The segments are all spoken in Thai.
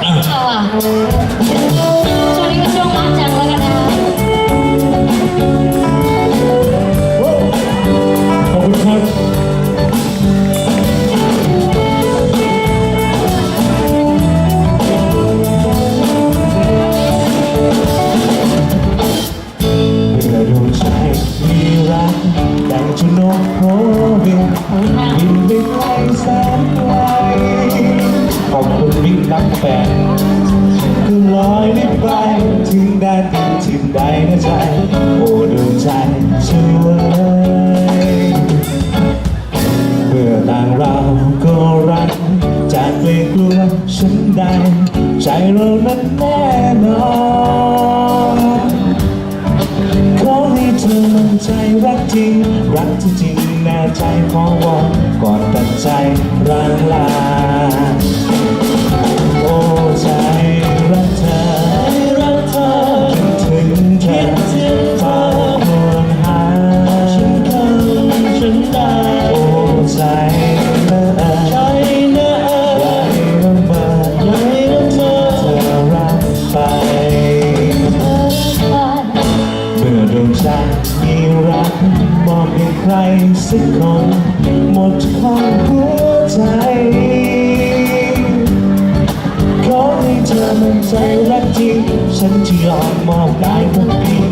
เอาอะช่วงนี้ก็ช่วงมัดจังแล้วกันนะคะขอบคุณครับเมื่อดวงใจมีรักดังจุนกโผบินบินไปไกล แฟนก็ลอยได้ไปถึงแดนดินทิ่มใดนะใจโอ้ดวงใจช่วยเมื่อต่างเราก็รักจากเกรงกลัวฉันใดใจเรานั้นแน่นอนขอให้เธอมั่นใจรักจริง รักที่จริงแน่ใจขอวอนก่อนตัดใจร่างลา รสักคนหมดความหัวใจขอให้เธอมั่นใจรักจริงฉันจะยอมมอบกายทุกที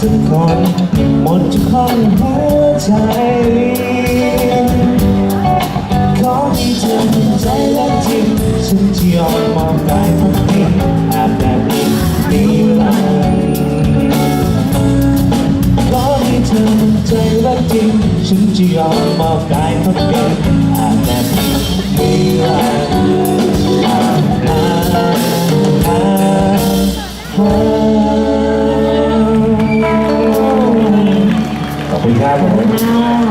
สักคนหมดทุกข้องหัวใจ ขอให้เธอมั่นใจและจริงฉันจะยอมมอบกายพักพิงอาบแดดอีกนิรันดขอให้เธอมั่นใจและจริงฉันจะยอมมอบกายพักพิ Oh.